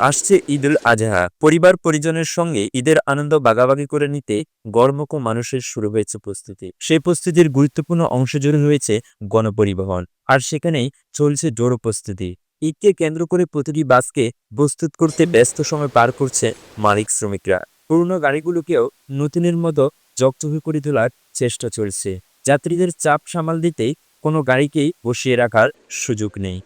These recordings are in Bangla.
আসছে ঈদুল আজহা। পরিবার পরিজনের সঙ্গে ঈদের আনন্দ বাগাবাগি করে নিতে গর্মক মানুষের শুরু হয়েছে প্রস্তুতি। সেই প্রস্তুতির গুরুত্বপূর্ণ অংশ জুড়ে হয়েছে গণপরিবহন। আর সেখানেই চলছে জোর প্রস্তুতি। ঈদকে কেন্দ্র করে প্রতিটি বাসকে প্রস্তুত করতে ব্যস্ত সময় পার করছে মালিক শ্রমিকরা। পুরনো গাড়িগুলোকেও নতুনের মতো জকজকি করে তোলার চেষ্টা চলছে। যাত্রীদের চাপ সামাল দিতে কোনো গাড়িকেই বসিয়ে রাখার সুযোগ নেই।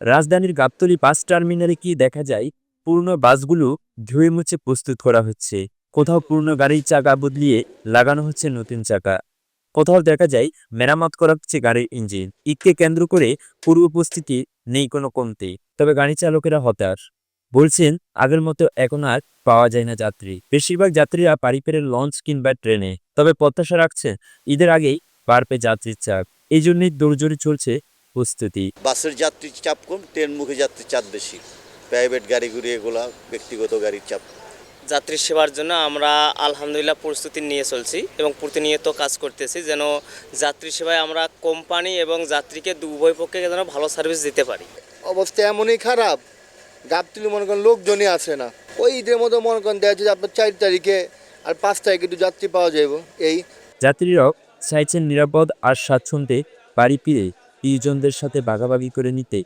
রাজধানীর গাবতলি বাস টার্মিনালে কি দেখা যায়? পুরনো বাসগুলো ধুয়ে মুছে প্রস্তুত করা হচ্ছে। কোথাও পুরনো গাড়ির চাকা বদলিয়ে লাগানো হচ্ছে নতুন চাকা। কোথাও দেখা যায় মেরামত করা হচ্ছে গাড়ির ইঞ্জিন। ঈদকে কেন্দ্র করে পূর্ব উপস্থিতি নেই কোনো কমতি, তবে গাড়ি চালকেরা হতাশ। বলছেন, আগের মতো এখন আর পাওয়া যায় না যাত্রী। বেশিরভাগ যাত্রীরা বাড়ি ফেরে লঞ্চ কিংবা ট্রেনে। তবে প্রত্যাশা রাখছে ঈদের আগেই বাড়বে যাত্রীর চাপ। এই জন্যই দৌড়জোড়ি চলছে প্রস্তুতি। বাসের যাত্রীর চাপ কম ট্রেনমুখী যাত্রীর চাপ বেশি। প্রাইভেট গাড়িগুলি এগুলা ব্যক্তিগত গাড়ির চাপ। যাত্রী সেবার জন্য আমরা আলহামদুলিল্লাহ প্রস্তুতি নিয়ে চলছি এবং প্রতিনিয়ত কাজ করতেছি যেন যাত্রী সেবায় আমরা কোম্পানি এবং যাত্রীকে দু উভয় পক্ষে যেন ভালো সার্ভিস দিতে পারি। অবস্থা এমনই খারাপ। গাবতলি মনে করেন লোকজনই আসে না। ওই ঈদের মতো মনে করেন দেখা যাচ্ছে আপনার চার তারিখে আর পাঁচ তারিখে একটু যাত্রী পাওয়া যাইব। এই যাত্রীরাও চাইছেন নিরাপদ আর স্বাচ্ছন্দ্যে বাড়ি ফিরে। প্রিয়জনদের সাথে ভাগাভাগি করে নিতে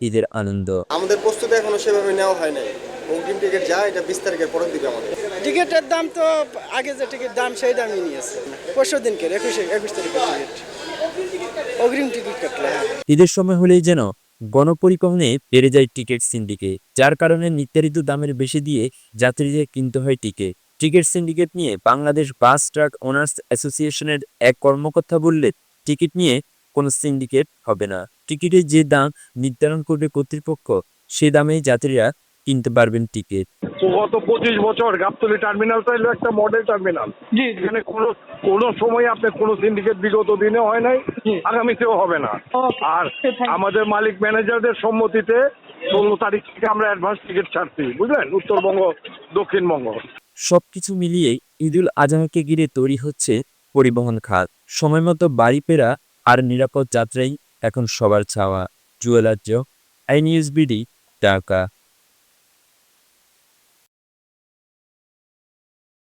ঈদের আনন্দ। আমাদের প্রস্তুতি এখনও সেভাবে নেওয়া হয় নাই। অগ্রিম টিকিট যা এটা বিশ তারিখের পরের দিবে আমাদের। টিকিটের দাম তো আগে যে টিকিট দাম সেই দামই নিয়েছে। পরশু দিনকে একুশে একুশ তারিখের টিকিট। অগ্রিম টিকিট কাটলে হ্যাঁ। ঈদের সময় হলেই যেন গণপরিবহনে বেড়ে যায় টিকিট সিন্ডিকেট যার কারণে নির্ধারিত দামের বেশি দিয়ে যাত্রীদের কিনতে হয় টিকিট। টিকিট সিন্ডিকেট নিয়ে বাংলাদেশ বাস ট্রাক ওনার্স অ্যাসোসিয়েশনের এক কর্মকর্তা বললেন টিকিট নিয়ে কোনো সিন্ডিকেট হবে না। টিকিটের যে দাম নির্ধারণ করবে কর্তৃপক্ষ সে দামেই যাত্রীরা কিনতে পারবেন টিকিট। গত পঁচিশ বছর গাবতলি টার্মিনালটা হলো একটা মডেল টার্মিনাল এখানে কোনো কোনো সময় আপনার কোনো সিন্ডিকেট বিগত দিনে হয় নাই আগামীতেও হবে না। আর আমাদের মালিক ম্যানেজারদের সম্মতিতে ষোলো তারিখ থেকে আমরা অ্যাডভান্স টিকিট ছাড়ছি বুঝলেন? উত্তরবঙ্গ দক্ষিণবঙ্গ। সবকিছু মিলিয়ে ঈদুল আজহাকে ঘিরে তৈরি হচ্ছে পরিবহন খাত। সময় মতো বাড়ি ফেরা আর নিরাপদ যাত্রাই এখন সবার চাওয়া। জুয়েলার্য আই নিউজ বিডি ঢাকা।